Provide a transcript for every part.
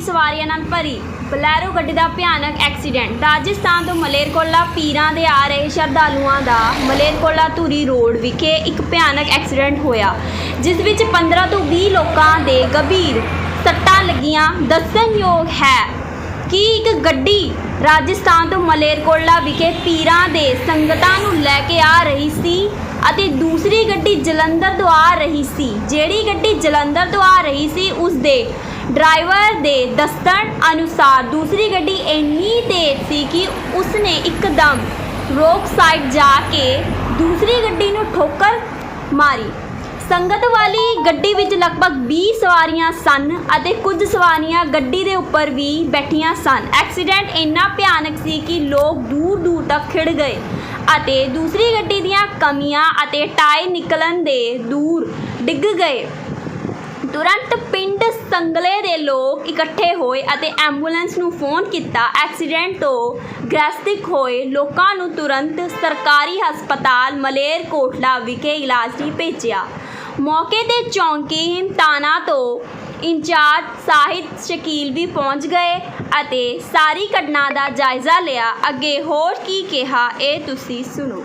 ਸਵਾਰੀਆਂ ਨਾਲ ਭਰੀ ਬਲੈਰੋ ਗੱਡੀ ਦਾ ਭਿਆਨਕ ਐਕਸੀਡੈਂਟ। ਰਾਜਸਥਾਨ ਤੋਂ ਮਲੇਰਕੋਟਲਾ ਪੀਰਾਂ ਦੇ ਆ ਰਹੇ ਸ਼ਰਧਾਲੂਆਂ ਦਾ ਮਲੇਰਕੋਟਲਾ ਧੂਰੀ ਰੋਡ ਵਿਖੇ ਇੱਕ ਭਿਆਨਕ ਐਕਸੀਡੈਂਟ ਹੋਇਆ, ਜਿਸ ਵਿੱਚ 15 ਤੋਂ 20 ਲੋਕਾਂ ਦੇ ਗੰਭੀਰ ਸੱਟਾਂ ਲੱਗੀਆਂ। ਦੱਸਣਯੋਗ ਹੈ ਕਿ ਇੱਕ ਗੱਡੀ ਰਾਜਸਥਾਨ ਤੋਂ ਮਲੇਰਕੋਟਲਾ ਵਿਖੇ ਪੀਰਾਂ ਦੇ ਸੰਗਤਾਂ ਨੂੰ ਲੈ ਕੇ ਆ ਰਹੀ ਸੀ ਅਤੇ ਦੂਸਰੀ ਗੱਡੀ ਜਲੰਧਰ ਤੋਂ ਆ ਰਹੀ ਸੀ। ਜਿਹੜੀ ਗੱਡੀ ਜਲੰਧਰ ਤੋਂ ਆ ਰਹੀ ਸੀ, ਉਸ ਦੇ ਡਰਾਈਵਰ ਦੇ ਦੱਸਣ ਅਨੁਸਾਰ ਦੂਸਰੀ ਗੱਡੀ ਇੰਨੀ ਤੇਜ਼ ਸੀ ਕਿ ਉਸਨੇ ਇੱਕਦਮ ਰੋਕ ਸਾਈਡ ਜਾ ਕੇ ਦੂਸਰੀ ਗੱਡੀ ਨੂੰ ਠੋਕਰ ਮਾਰੀ। ਸੰਗਤ ਵਾਲੀ ਗੱਡੀ ਵਿੱਚ ਲਗਭਗ 20 ਸਵਾਰੀਆਂ ਸਨ ਅਤੇ ਕੁਝ ਸਵਾਰੀਆਂ ਗੱਡੀ ਦੇ ਉੱਪਰ ਵੀ ਬੈਠੀਆਂ ਸਨ। ਐਕਸੀਡੈਂਟ ਇੰਨਾ ਭਿਆਨਕ ਸੀ ਕਿ ਲੋਕ ਦੂਰ ਦੂਰ ਤੱਕ ਖਿੜ ਗਏ ਅਤੇ ਦੂਸਰੀ ਗੱਡੀ ਦੀਆਂ ਕਮੀਆਂ ਅਤੇ ਟਾਇਰ ਨਿਕਲਣ ਦੇ ਦੂਰ ਡਿੱਗ ਗਏ। ਤੁਰੰਤ ਪਿੰਡ ਸੰਗਲੇ ਦੇ ਲੋਕ ਇਕੱਠੇ ਹੋਏ ਅਤੇ ਐਂਬੂਲੈਂਸ ਨੂੰ ਫੋਨ ਕੀਤਾ। ਐਕਸੀਡੈਂਟ ਤੋਂ ਗ੍ਰਸਤਿਕ ਹੋਏ ਲੋਕਾਂ ਨੂੰ ਤੁਰੰਤ ਸਰਕਾਰੀ ਹਸਪਤਾਲ ਮਲੇਰਕੋਟਲਾ ਵਿਖੇ ਇਲਾਜ ਲਈ ਭੇਜਿਆ। ਮੌਕੇ ਤੇ ਚੌਂਕੀ ਹਿਮਤਾਨਾ ਤੋਂ ਇੰਚਾਰਜ ਸਾਹਿਦ ਸ਼ਕੀਲ ਵੀ ਪਹੁੰਚ ਗਏ ਅਤੇ ਸਾਰੀ ਘਟਨਾ ਦਾ ਜਾਇਜ਼ਾ ਲਿਆ। ਅੱਗੇ ਹੋਰ ਕੀ ਕਿਹਾ, ਇਹ ਤੁਸੀਂ ਸੁਣੋ।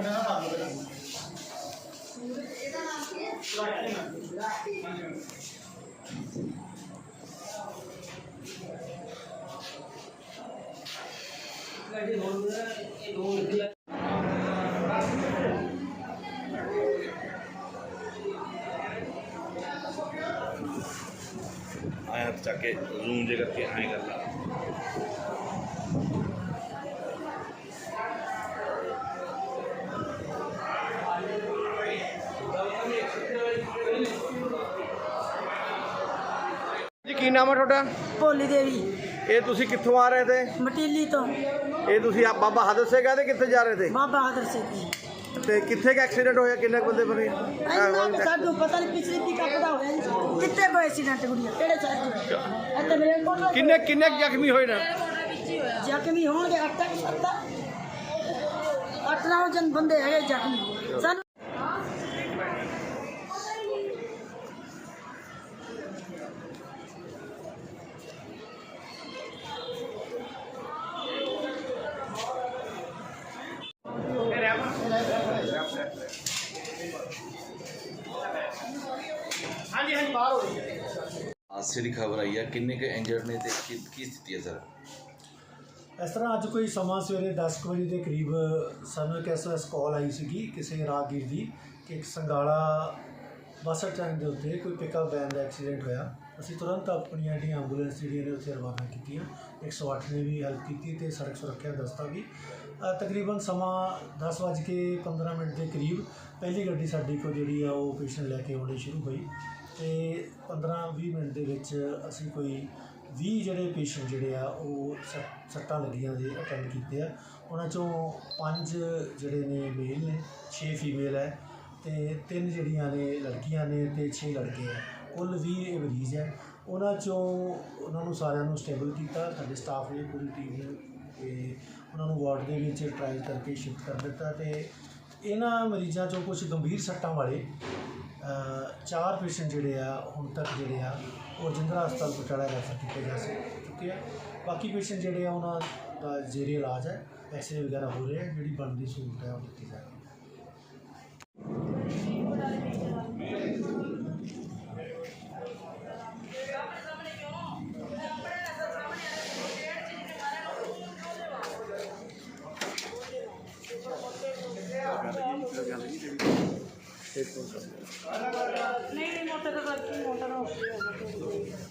बनाना काम है आया तो रूम जगह के आए कर ला ਕੀ ਨਾਮ ਹੈ ਤੁਹਾਡਾ? ਭੋਲੀ ਦੇਵੀ। ਇਹ ਤੁਸੀਂ ਕਿੱਥੋਂ ਆ ਰਹੇ ਤੇ? ਮਟੀਲੀ ਤੋਂ। ਇਹ ਤੁਸੀਂ ਆ ਬਾਬਾ ਹਾਦਰ ਸੇ ਗਏ ਤੇ ਕਿੱਥੇ ਜਾ ਰਹੇ ਤੇ? ਬਾਬਾ ਬਹਾਦਰ ਸਿੰਘ ਜੀ। ਤੇ ਕਿੱਥੇ ਦਾ ਐਕਸੀਡੈਂਟ ਹੋਇਆ? ਕਿੰਨੇ ਕੁ ਬੰਦੇ ਮਰੇ ਇੰਨਾ ਕਿ ਸਾਨੂੰ ਪਤਾ ਨਹੀਂ ਪਿਛਲੀ ਪਿਕਅਪ ਦਾ ਹੋਇਆ ਜੀ। ਕਿੱਥੇ ਹੋਇਆ ਐਕਸੀਡੈਂਟ ਗੁੜੀਆ ਕਿਹੜੇ ਹੋਇਆ ਇੱਥੇ ਮੇਰੇ ਕੋਲ ਕਿੰਨੇ ਕਿੰਨੇ ਕੁ ਜ਼ਖਮੀ ਹੋਏ ਨੇ? ਜ਼ਖਮੀ ਹੋਣਗੇ ਅੱਠ ਕਿ ਸੱਤ ਅੱਠ ਨੌ ਜਨ ਬੰਦੇ ਹੈਗੇ ਜ਼ਖਮੀ। ਸਾਨੂੰ ਹਾਂਜੀ ਹਾਦਸੇ ਦੀ ਖਬਰ ਆਈ ਆ ਕਿੰਨੇ ਕੁ ਇੰਜਰਡ ਨੇ ਤੇ ਕੀ ਕੀ ਸਥਿਤੀ ਹੈ ਸਰ? ਇਸ ਤਰ੍ਹਾਂ ਅੱਜ ਕੋਈ ਸਮਾਂ ਸਵੇਰੇ 10 ਵਜੇ ਦੇ ਕਰੀਬ ਸਾਨੂੰ ਇੱਕ ਐਸਓਐਸ ਕਾਲ ਆਈ ਸੀਗੀ ਕਿਸੇ ਰਾਹਗੀਰ ਦੀ ਕਿ ਇੱਕ ਸੰਗਾਲਾ ਬੱਸ ਸਟੈਂਡ ਦੇ ਉੱਤੇ ਕੋਈ ਪਿਕਅਪ ਵੈਨ ਦਾ ਐਕਸੀਡੈਂਟ ਹੋਇਆ। ਅਸੀਂ ਤੁਰੰਤ ਆਪਣੀਆਂ ਜਿਹੜੀਆਂ ਐਂਬੂਲੈਂਸ ਜਿਹੜੀਆਂ ਨੇ ਉੱਥੇ ਰਵਾਨਾ ਕੀਤੀਆਂ। 108 ਨੇ ਵੀ ਹੈਲਪ ਕੀਤੀ ਤੇ ਸੜਕ ਸੁਰੱਖਿਆ ਦਸਤਾ ਵੀ। ਤਕਰੀਬਨ ਸਮਾਂ 10:15 ਮਿੰਟ ਦੇ ਕਰੀਬ ਪਹਿਲੀ ਗੱਡੀ ਸਾਡੀ ਕੋ ਜਿਹੜੀ ਆ ਉਹ ਪੇਸ਼ੈਂਟ ਲੈ ਕੇ ਆਉਣੇ ਸ਼ੁਰੂ ਹੋਈ। ਤੇ 15-20 ਮਿੰਟ ਦੇ ਵਿੱਚ ਅਸੀਂ ਕੋਈ 20 ਜਿਹੜੇ ਪੇਸ਼ੈਂਟ ਜਿਹੜੇ ਆ, ਉਹ ਸੱਟ- ਸੱਟਾਂ ਲੱਗੀਆਂ ਦੇ ਅਟੈਂਡ ਕੀਤੇ ਆ। ਉਹਨਾਂ ਚੋਂ ਪੰਜ ਜਿਹੜੇ ਨੇ ਮੇਲ ਨੇ 6 ਫੀਮੇਲ ਹੈ ਤੇ ਤਿੰਨ ਜਿਹੜੀਆਂ ਨੇ ਲੜਕੀਆਂ ਨੇ ਤੇ 6 ਲੜਕੇ ਆ। ਕੁੱਲ 20 ਇਹ ਮਰੀਜ਼ ਹੈ। ਉਹਨਾਂ ਚੋਂ ਉਹਨਾਂ ਨੂੰ ਸਾਰਿਆਂ ਨੂੰ ਸਟੇਬਲ ਕੀਤਾ, ਸਾਡੇ ਸਟਾਫ ਨੇ ਪੂਰੀ ਟੀਮ ਨੇ ਤੇ ਉਹਨਾਂ ਨੂੰ ਵਾਰਡ ਦੇ ਵਿੱਚ ਟਰਾਈ ਕਰਕੇ ਸ਼ਿਫਟ ਕਰ ਦਿੱਤਾ ਤੇ ਇਹਨਾਂ ਮਰੀਜ਼ਾਂ ਚੋਂ ਕੁਝ ਗੰਭੀਰ ਸੱਟਾਂ ਵਾਲੇ ਚਾਰ ਪੇਸ਼ੈਂਟ ਜਿਹੜੇ ਆ, ਹੁਣ ਤੱਕ ਜਿਹੜੇ ਆ, ਉਹ ਜਿੰਦਰਾ ਹਸਪਤਾਲ ਪਟਿਆਲਾ ਰੈਫਰ ਕੀਤੇ ਜਾ ਸਕ- ਚੁੱਕੇ ਆ। ਬਾਕੀ ਪੇਸ਼ੈਂਟ ਜਿਹੜੇ ਆ, ਉਹਨਾਂ ਦਾ ਜ਼ੇਰੇ ਇਲਾਜ ਹੈ ਐਕਸਰੇ ਵਗੈਰਾ ਹੋ ਰਿਹਾ ਆ ਜਿਹੜੀ ਬਣਦੀ ਸਹੂਲਤ ਹੈ, ਉਹ ਦਿੱਤੀ ਜਾ ਰਹੀ ਹੈ। ਨਹੀਂ ਨਹੀਂ ਮੋਟਰ ਦਾ ਮੋਟਰ ਹੋ ਗਿਆ?